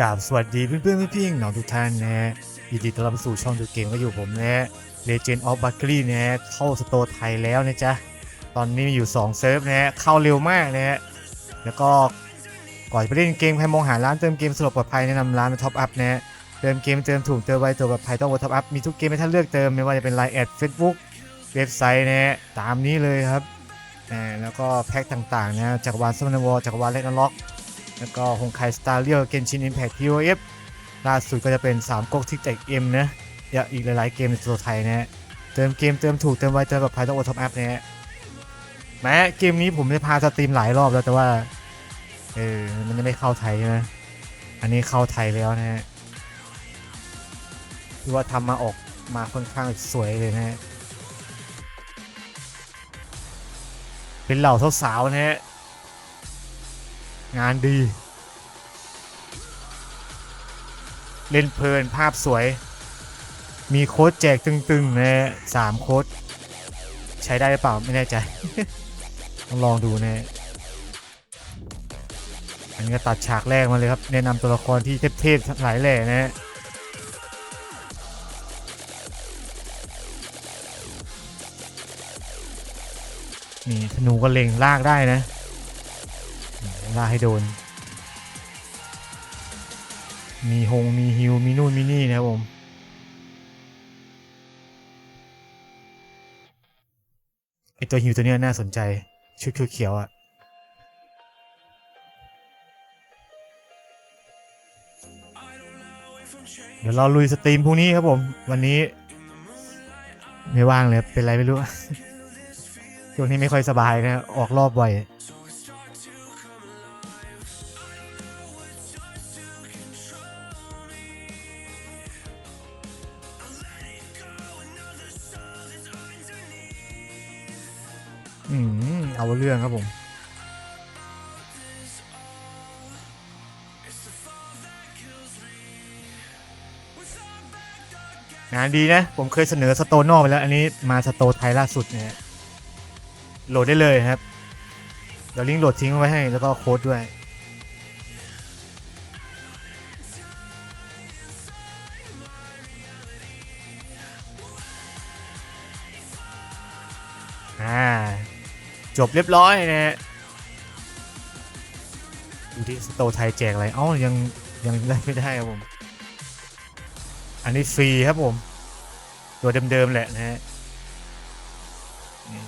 กราบสวัสดีเพื่อนเพื่อนๆพี่ๆน้องทุกท่านนะยินดีต้อนรับสู่ช่องดูเกมก็อยู่ผมนะ Legend of b u c k l y นะเข้าสโตร์ไทยแล้วนะจ๊ะ ตอนนี้มีอยู่ 2 เซิร์ฟนะเข้าเร็วมากนะแล้วก็ก่อนไปเล่นเกมใครมองหาร้านเติมเกมสะดวกปลอดภัยแนะนำร้านท็อปอัพนะเติมเกมเติมถูกเติมไวเติมปลอดภัยต้องวอท็อปอัพมีทุกเกมให้ท่านเลือกเติมไม่ว่าจะเป็นไลน์แอดเฟซบุ๊กเว็บไซต์นะตามนี้เลยครับแล้วก็แพ็คต่างๆนะจักรวาลซัมมอนวอลจักรวาลเลนล็อก แล้วก็ฮงไคสตาร์เรียลเกนชินอิมแพคทีโอเอฟล่าสุดก็จะเป็น 3ก๊กทิกแตกเอ็มนะเดี๋ยวอีกหลาย ๆ เกมในตัวไทยนะฮะเติมเกมเติมถูกเติมไวเติมปลอดภัยต้องวอท็อปอัพนะฮะแม้เกมนี้ผมได้พาสตรีมหลายรอบแล้วแต่ว่าเออมันจะไม่เข้าไทยใช่ไหมอันนี้เข้าไทยแล้วนะฮะคือว่าทำมาออกมาค่อนข้างสวยเลยนะฮะเป็นเหล่าสาวๆนะฮะ งานดี เล่นเพลินภาพสวย มีโค้ดแจกตึงๆนะสามโค้ด ใช้ได้หรือเปล่าไม่แน่ใจ ต้องลองดูนะอันนี้ก็ตัดฉากแรกมาเลยครับ แนะนำตัวละครที่เทพๆทั้งหลายแหล่นะฮะนี่ธนูก็เล็งลากได้นะ ลาให้โดน มีฮงมีฮิวมีนู่นมีนี่นะครับผมไอตัวฮิวตัวเนี้ยน่าสนใจ ชุดเขียวๆอะเดี๋ยวเราลุยสตรีมพรุ่งนี้ครับผม วันนี้ ไม่ว่างเลย เป็นไรไม่รู้ช่วงนี้ไม่ค่อยสบายนะ ออกรอบบ่อย อืมเอาเรื่องครับผม งานดีนะ ผมเคยเสนอสโตนอกไปแล้ว อันนี้มาสโตไทยล่าสุดเนี่ยโหลดได้เลยครับ เดี๋ยวลิงก์โหลดทิ้งไว้ให้แล้วก็โค้ดด้วย จบเรียบร้อยนะฮะดูที่สโตไทยแจกอะไรเอ้ายังยังได้ไม่ได้ครับผม อันนี้ฟรีครับผม ตัวเดิมๆแหละนะฮะ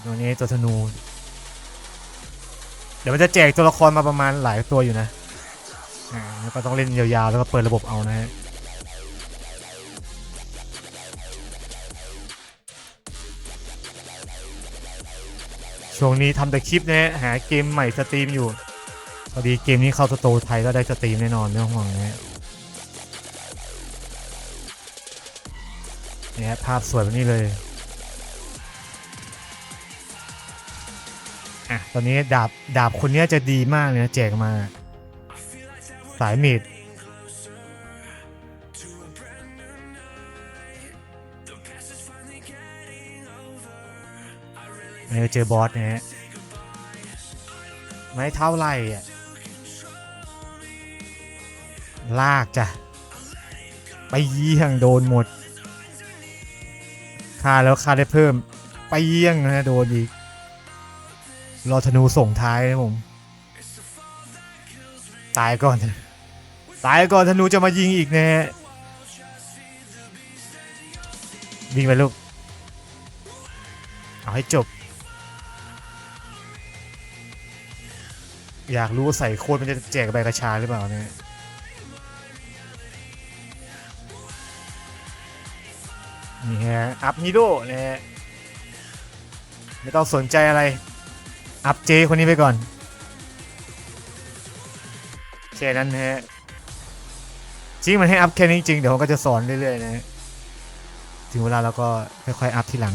ตัวนี้ตัวธนู เดี๋ยวมันจะแจกตัวละครมาประมาณหลายตัวอยู่นะ อ่าแล้วก็ต้องเล่นยาวๆ แล้วก็เปิดระบบเอานะฮะ ช่วงนี้ทำแต่คลิปนะฮะหาเกมใหม่สตรีมอยู่พอดีเกมนี้เข้าสโตร์ไทยก็ได้สตรีมแน่นอนไม่ต้องห่วงนะฮะเนี่ยฮะภาพสวยแบบนี้เลยอะตอนนี้ดาบดาบคนเนี้ยจะดีมากเลยนะแจกมา สายเมด เจอบอสนะฮะไม่เท่าไรอะลากจ้ะ ไปยี่ยงโดนหมดค่าแล้วค่าได้เพิ่ม ไปเยี่ยงนะโดนอีก รอธนูส่งท้ายนะผม ตายก่อน ตายก่อนธนูจะมายิงอีกแน่วิ่งไปลูก เอาให้จบ อยากรู้ว่าใส่โค้ดมันจะแจกใบกระชาหรือเปล่าเนี่ยนี่ฮะอัพฮีโร่นะฮะไม่ต้องสนใจอะไร อัพเจคนนี้ไปก่อนแค่นั้นนะฮะจริงมันให้อัพแค่นี้จริงเดี๋ยวผมก็จะสอนเรื่อยๆนะฮะถึงเวลาเราก็ค่อยๆอัพทีหลัง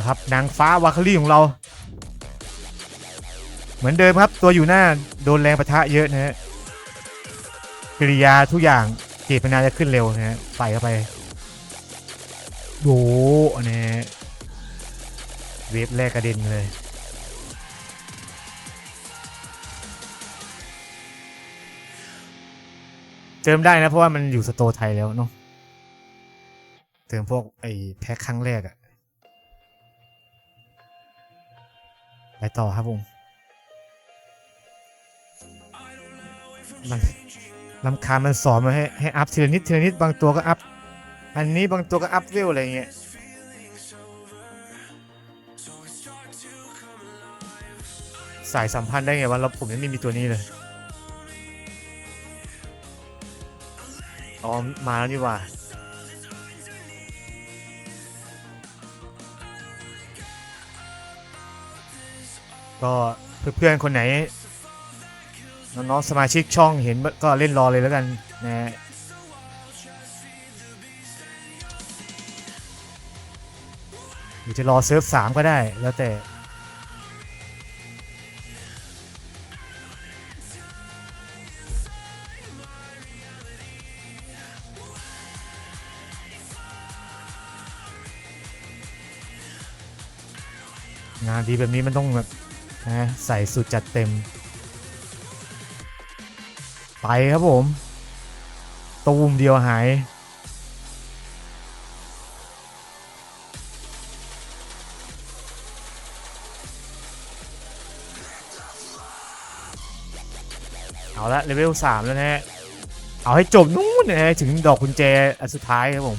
ละครับนางฟ้าวาคารี่ของเรา เหมือนเดิมครับตัวอยู่หน้าโดนแรงประทะเยอะนะฮะกิริยาทุกอย่างเกตพนาจะขึ้นเร็วนะฮะใส่เข้าไปโดนนี้เวฟแรกกระเด็นเลยเติมได้นะเพราะว่ามันอยู่สโตร์ไทยแล้วเนาะเติมพวกไอ้แพ็คครั้งแรกอะ ไปต่อครับผมมันลำคามันสอนมาให้ให้อัพทีละนิดทีละนิดบางตัวก็อัพ อันนี้บางตัวก็อัพเวลอะไรเงี้ยสายสัมพันธ์ได้ไงวะเราผมยังไม่มีตัวนี้เลยอ๋อมาแล้วนี่ว่า ก็เพื่อนๆคนไหนน้องๆสมาชิกช่องเห็นก็เล่นรอเลยแล้วกันนะฮะหรือจะรอเซิร์ฟสามก็ได้แล้วแต่งานดีแบบนี้มันต้องแบบ นะใส่สุดจัดเต็ม ไปครับผม ตูมเดียวหาย เอาละเลเวลสามแล้วนะฮะ เอาให้จบนู้นนะฮะ ถึงดอกกุญแจอันสุดท้ายครับผม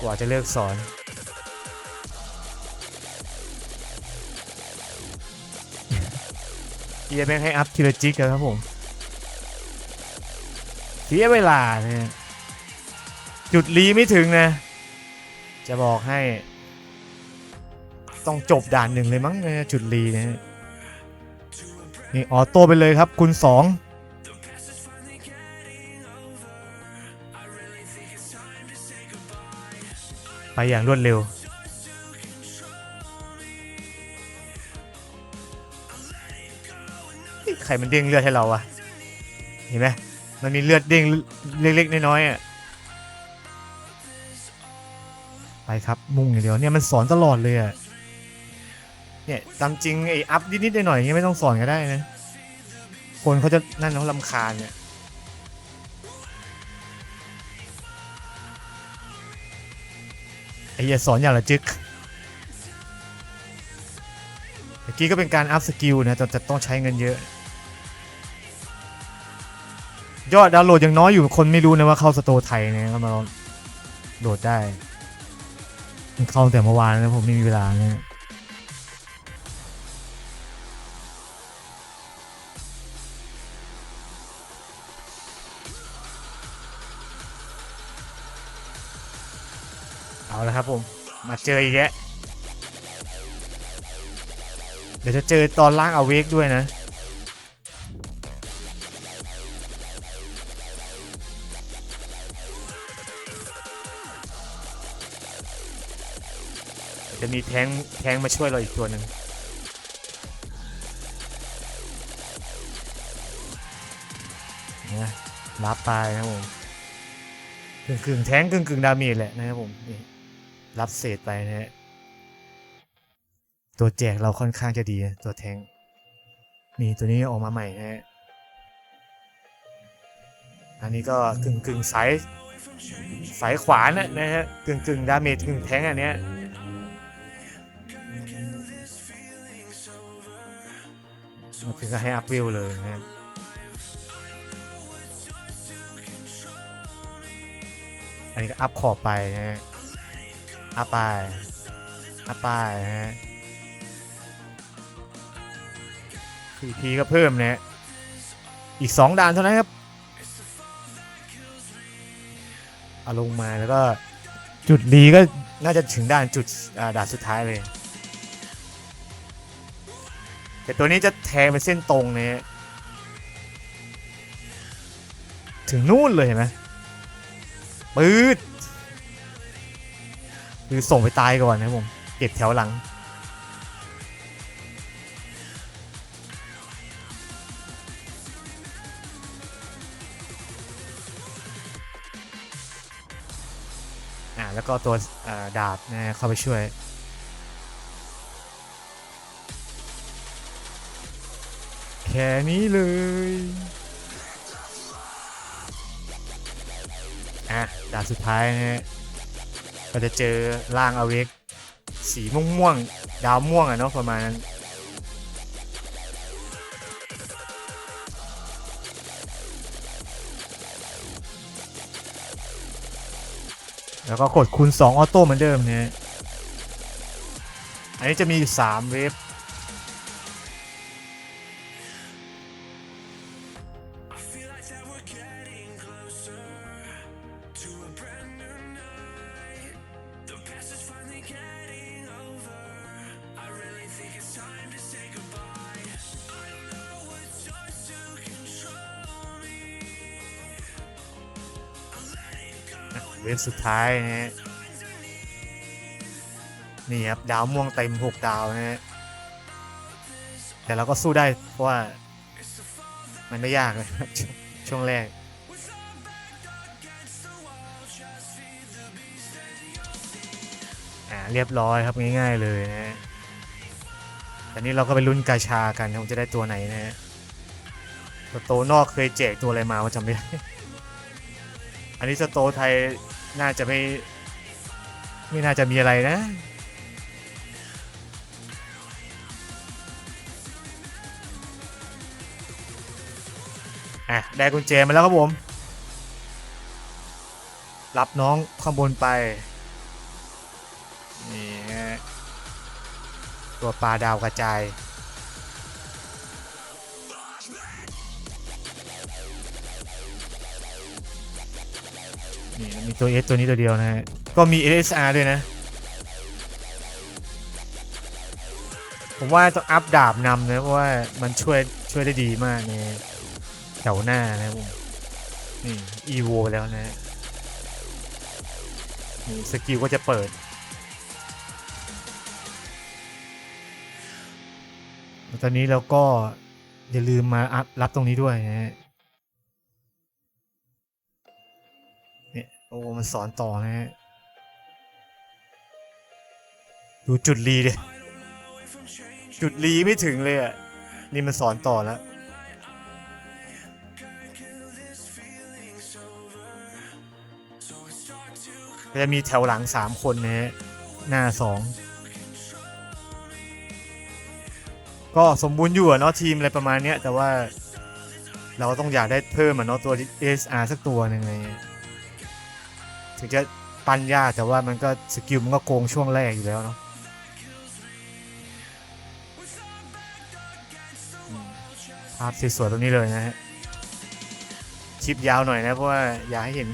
กว่าจะเลิกสอน เฮียแม่งให้อัพทีละจิกครับผมเสียเวลาเนี่ยจุดรีไม่ถึงนะ จะบอกให้ ต้องจบด่านหนึ่งเลยมั้งเนี่ยจุดรีเนะนี่ออโต้ไปเลยครับ คุณสองไปอย่างรวดเร็ว รมันเด้งเลือดให้เราอะเห็นไหมมันมีเลือดเด้งเล็กๆน้อยๆอะไปครับมุ่งอย่างเดียวเนี่ยมันสอนตลอดเลยอะเนี่ยตามจริงไอ้อัพนิดๆหน่อยๆเงี้ยไม่ต้องสอนก็ได้นะคนเขาจะนั่นเขาลำคาญเนี่ยไอ้ยสอนอย่างละจึกเมื่อกี้ก็เป็นการอัพสกิลนะแต่จะต้องใช้เงินเยอะ ยอดดาวน์โหลดยังน้อยอยู่คนไม่รู้นะว่าเข้าสโตร์ไทยเนี่ยก็มาโหลดได้เข้าแต่เมื่อวานนะผมไม่มีเวลาเนี่ยเอาละครับผมมาเจออีกแล้วเดี๋ยวจะเจอตอนล่างเอาเวกด้วยนะ จะมีแทงแทงมาช่วยเราอีกตัวหนึ่งนะรับไปนะครับผมกึ่งกึ่งแทงกึ่งกึ่งดาเมจแหละนะครับผมนี่รับเศษไปนะฮะตัวแจกเราค่อนข้างจะดีตัวแทงนี่ตัวนี้ออกมาใหม่นะฮะอันนี้ก็กึ่งกึ่งสายสายขวานะนะฮะกึ่งกึ่งดาเมจกึ่งแทงอันเนี้ย ถึงก็ให้อัพวิวเลยนะฮะอันนี้ก็อัพขอบไปนะฮะ อัพไป อัพไปนะฮะ CP ก็เพิ่มนะฮะ อีก2ด่านเท่านั้นครับเอาลงมาแล้วก็จุดดีก็น่าจะถึงด่านจุดอ่าด่านสุดท้ายเลย แต่ตัวนี้จะแทงเป็นเส้นตรงเนี่ยถึงนู่นเลยเห็นไหมปื๊ดคือส่งไปตายก่อนนะผมเก็บแถวหลัง อ่าแล้วก็ตัวดาบนะเข้าไปช่วย แค่นี้เลย อะด่านสุดท้ายนะก็จะเจอร่างอเวกสีม่วงม่วงดาวม่วงอะเนาะประมาณนั้นแล้วก็กดคูณ2ออโต้เหมือนเดิมนะฮะอันนี้จะมี 3 เวฟ เวฟสุดท้ายนะฮะนี่ครับ ดาวม่วงเต็มหกดาวนะฮะแต่เราก็สู้ได้เพราะว่า มันไม่ยากเลยช่วงแรก เรียบร้อยครับง่ายๆเลยนะฮะแต่นี้เราก็ไปลุ้นกาชากันว่าจะได้ตัวไหนนะฮะตัวโตนอกเคยแจกตัวอะไรมาว่าจำไม่ได้ อันนี้สโตไทยน่าจะไม่ไม่น่าจะมีอะไรนะ อะ ได้กุญแจมาแล้วครับผม รับน้องข้างบนไป ตัวปลาดาวกระจาย นี่มีตัว S ตัวนี้ตัวเดียวนะฮะ ก็มี SSR ด้วยนะ ผมว่าต้องอัพดาบนำนะเพราะว่ามันช่วยช่วยได้ดีมากในแถวหน้านะผมนี่ EVO แล้วนะฮะนี่สกิลก็จะเปิด ตอนนี้เราก็อย่าลืมมารับตรงนี้ด้วยนะฮะเนี่ยโอ้มันสอนต่อนะฮะดูจุดรีดิจุดรีไม่ถึงเลยอะ นี่มันสอนต่อแล้วจะมีแถวหลัง3คนนะฮะหน้า2 ก็สมบูรณ์อยู่เนาะทีมอะไรประมาณเนี้ยแต่ว่าเราต้องอยากได้เพิ่มอะเนาะตัว SR สักตัวหนึ่งอะไรเงี้ยถึงจะปั้นยากแต่ว่ามันก็สกิลมันก็โกงช่วงแรกอยู่แล้วเนาะภาพสวยๆตรงนี้เลยนะฮะคลิปยาวหน่อยนะเพราะว่าอยากให้เห็น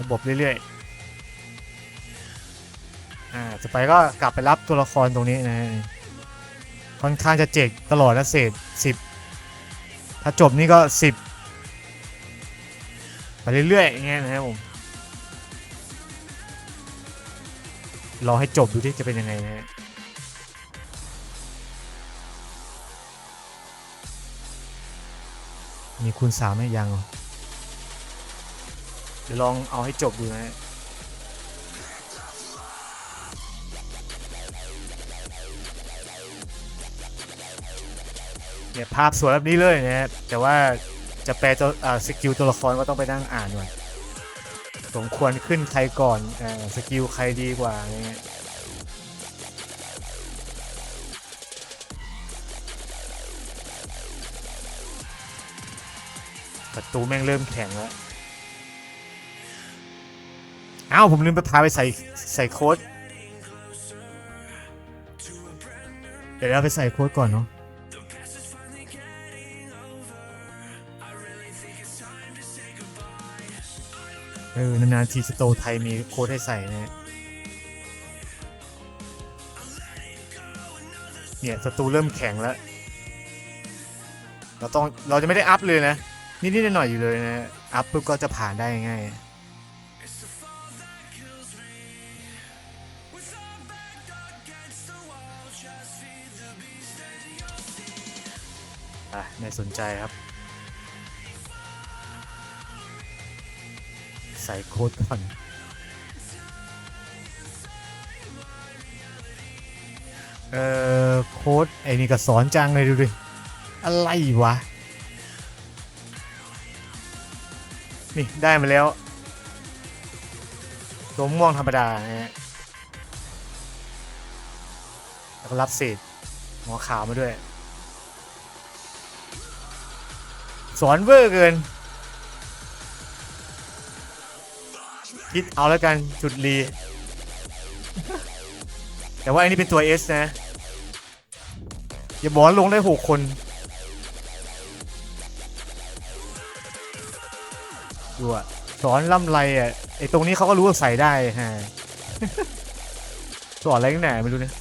ระบบเรื่อยๆอ่าจะไปก็กลับไปรับตัวละครตรงนี้นะ ค่อนข้างจะเจ็กตลอดนะเศษสิบถ้าจบนี่ก็สิบไปเรื่อยๆอย่างเงี้ยนะครับผมรอให้จบดูที่จะเป็นยังไงนะฮะมีคูณสามไหมยังเหรอเดี๋ยวลองเอาให้จบดูนะฮะ เนี่ยภาพสวยแบบนี้เลยนะฮะแต่ว่าจะแปลตัวสกิลตัวละครก็ต้องไปนั่งอ่านก่อนสมควรขึ้นใครก่อนอสกิลใครดีกว่าอะไรเงี้ยประตูแม่งเริ่มแข็งแล้วอ้าวผมลืมไปพาไปใส่ใส่โค้ด เดี๋ยวเราไปใส่โค้ดก่อนเนาะ เออนานๆทีสโตไทยมีโค้ดให้ใส่นะเนี่ยสตูเริ่มแข็งแล้ว เราต้องเราจะไม่ได้อัพเลยนะ นิดๆหน่อยๆอยู่เลยนะ อัพปุ๊บก็จะผ่านได้ง่ายอะไม่สนใจครับ ใส่โค้ดก่อนเอ่อโค้ดไอ้นี่ก็สอนจังเลยดูดิ อะไรวะ นี่ ได้มาแล้วตัวม่วงธรรมดานะฮะแล้วก็รับเศษหัวขาวมาด้วย สอนเวอร์เกิน คิดเอาแล้วกันจุดรี แต่ว่าอันนี้เป็นตัว S นะ อย่าบอกว่าลงได้หกคน ดูอะสอนล่ำไรอะไอตรงนี้เขาก็รู้ว่าใส่ได้ฮะสอนอะไรกันแหนไม่รู้เนี่ย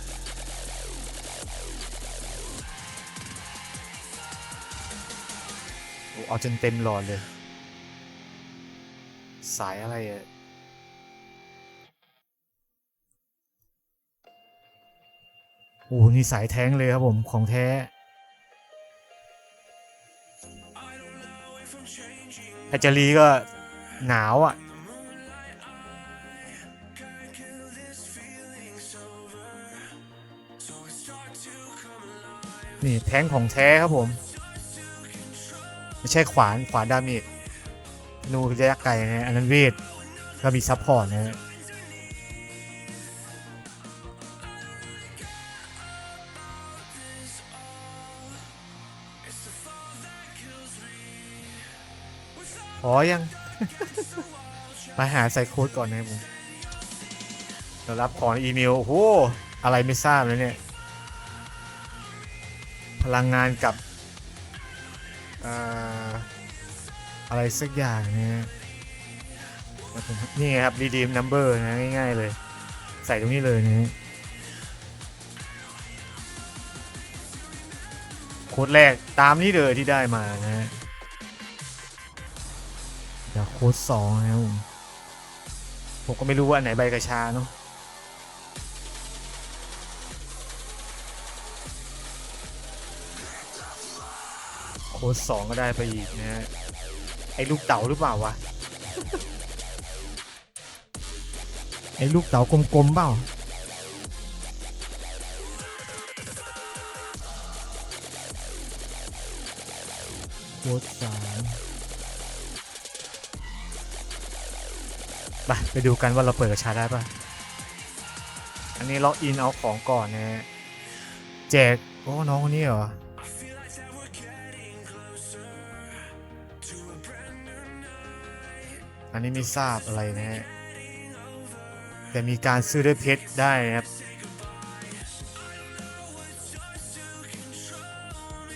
โอ้เอาจนเต็มหลอดเลย สายอะไรอะ โอ้นี่สายแท้งเลยครับผมของแท้ไอจารีก็หนาวอะ นี่แท้งของแท้ครับผม ไม่ใช่ขวานขวานดาเมจนูระยะไกลนะอันนั้นเวทก็มีซับพอร์ตนะฮะ พอยัง มาหาใส่โค้ดก่อนนะผมเดี๋ยวรับของอีเมล โอ้โห อะไรไม่ทราบเลยเนี่ย พลังงานกับอ่าอะไรสักอย่างนะฮะนี่ไงครับ redeem number นะง่ายๆเลย ใส่ตรงนี้เลยนะฮะโค้ดแรกตามนี้เลยที่ได้มานะ ฮะโค้ดสองนะครับผมผมก็ไม่รู้ว่าอันไหนใบกระชาเนาะโค้ดสองก็ได้ไปอีกนะฮะไอ้ลูกเต๋าหรือเปล่าวะ ไอ้ลูกเต๋ากลมๆเปล่าโค้ดสาม ไปไปดูกันว่าเราเปิดกระชาได้ป่ะอันนี้ล็อกอินเอาของก่อนนะฮะแจกโอ้น้องคนนี้เหรออันนี้ไม่ทราบอะไรนะฮะแต่มีการซื้อด้วยเพชรได้นะครับ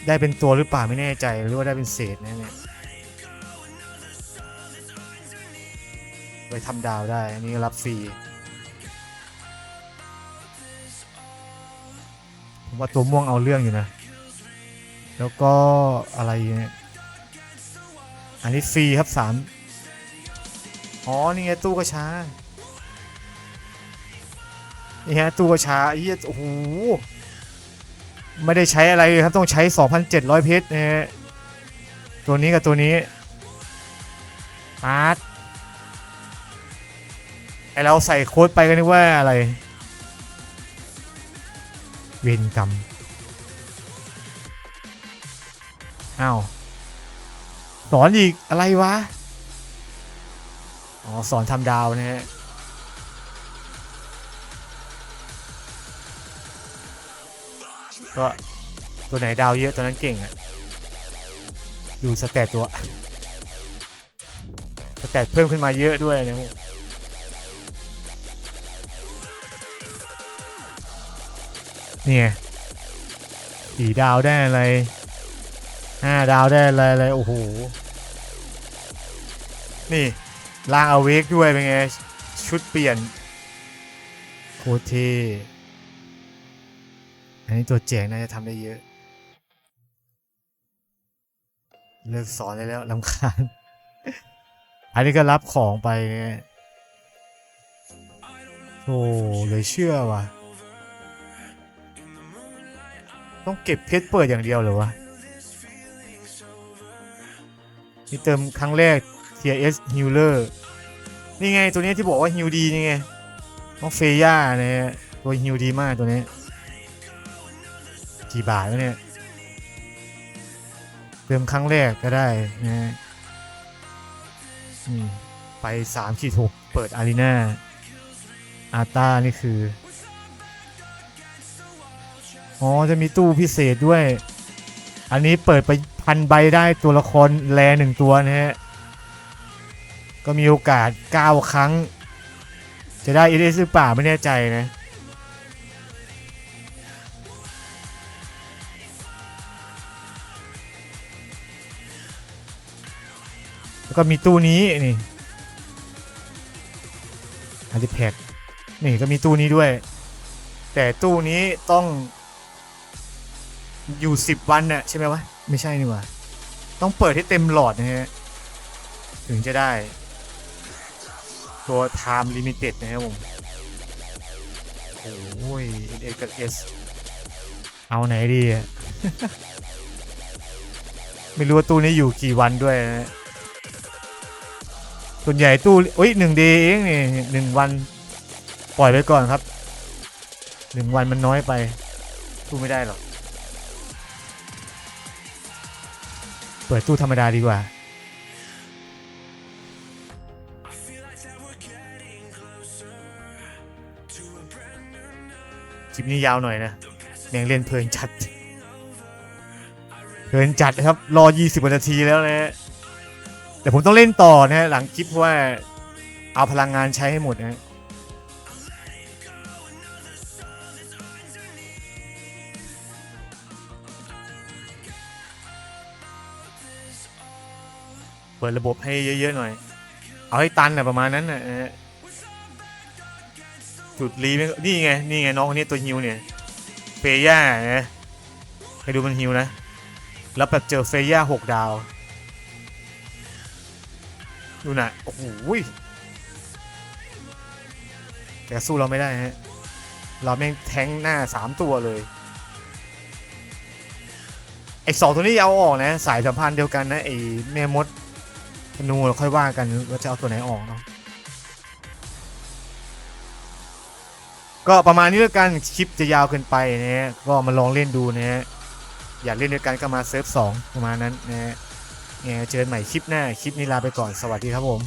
ได้เป็นตัวหรือเปล่าไม่แน่ใจหรือว่าได้เป็นเศษนะเนี่ย ไปทำดาวได้ อันนี้รับฟรี ผมว่าตัวม่วงเอาเรื่องอยู่นะ แล้วก็อะไรเนี่ยอันนี้ฟรีครับสามอ๋อ นี่ไงตู้กระชานี่ฮะตู้กระชาไอ้เหี้ยโอ้โห ไม่ได้ใช้อะไรครับ ต้องใช้ 2,700 เพชรนะฮะตัวนี้กับตัวนี้อาร์ต ไอเราใส่โค้ดไปก็นึกว่าอะไร เวรกรรมอ้าวสอนอีกอะไรวะ อ๋อ สอนทำดาวนะฮะก็ตัวไหนดาวเยอะตัวนั้นเก่งอะดูสแตทตัวสแตทเพิ่มขึ้นมาเยอะด้วยนะ นี่ไงสี่ดาวได้อะไรห้าดาวได้อะไรอะไรโอ้โห นี่ล่างเอาเวกด้วยเป็นไง ชุดเปลี่ยนโคตรเทอันนี้ตัวแจกน่าจะทำได้เยอะ เลิกสอนได้แล้วลำคาญ อันนี้ก็รับของไปโอ้เลยเชื่อว่ะ ต้องเก็บเพชรเปิดอย่างเดียวหรอวะนี่เติมครั้งแรก TS Healer นี่ไงตัวนี้ที่บอกว่าฮิวดีนี่ไงน้องเฟย่าเนี่ยตัวฮิวดีมากตัวนี้กี่บาทวะเนี่ยเติมครั้งแรกก็ได้นะฮะอืมขีด6เปิดอารีนาอาตานี่คือ อ๋อ จะมีตู้พิเศษด้วย อันนี้เปิดไปพันใบได้ตัวละครแลหนึ่งตัวนะฮะ ก็มีโอกาส 9 ครั้ง จะได้เอเดหรือเปล่าไม่แน่ใจนะแล้วก็มีตู้นี้นี่อาร์ติแพกนี่ก็มีตู้นี้ด้วย แต่ตู้นี้ต้อง อยู่10วันน่ะใช่ไหมวะ ไม่ใช่นี่หว่า ต้องเปิดให้เต็มหลอดนะฮะ ถึงจะได้ ตัว time limited นะครับผมโอ้ย S กับ S เอาไหนดีอะ ไม่รู้ว่าตู้นี้อยู่กี่วันด้วยนะส่วนใหญ่ตู้อุ้ยหนึ่งเดย์เองนี่หนึ่งวัน ปล่อยไปก่อนครับหนึ่งวันมันน้อยไปสู้ไม่ได้หรอก ปิดตู้ธรรมดาดีกว่า คลิปนี้ยาวหน่อยนะแม่งเล่นเพลินจัด เพลินจัดครับ รอ 20ว่านาทีแล้วนะฮะแต่ผมต้องเล่นต่อนะฮะ หลังคลิปเพราะว่า เอาพลังงานใช้ให้หมดนะ ดระบบให้เยอะๆหน่อย เอาให้ตันนะประมาณนั้นนะฮะจุดรีไม่นี่ไง นี่ไงน้องคนนี้ตัวฮิวเนี่ยเฟย่านะให้ดูมันฮิวนะ แล้วแบบเจอเฟย่าหกดาว ดูนะโอ้โหแต่สู้เราไม่ได้ฮะ เราแม่งแทงหน้าสามตัวเลยไอ้สองตัวนี้เอาออกนะ สายสัมพันธ์เดียวกันนะไอ้แม่มด นูเราค่อยว่ากันว่าจะเอาตัวไหนออกเนาะก็ประมาณนี้แล้วกันคลิปจะยาวเกินไปนะฮะก็มาลองเล่นดูนะฮะอยากเล่นด้วยกันก็มาเซิร์ฟสองประมาณนั้นนะฮะเนี่ยเจอกันใหม่คลิปหน้าคลิปนี้ลาไปก่อนสวัสดีครับผม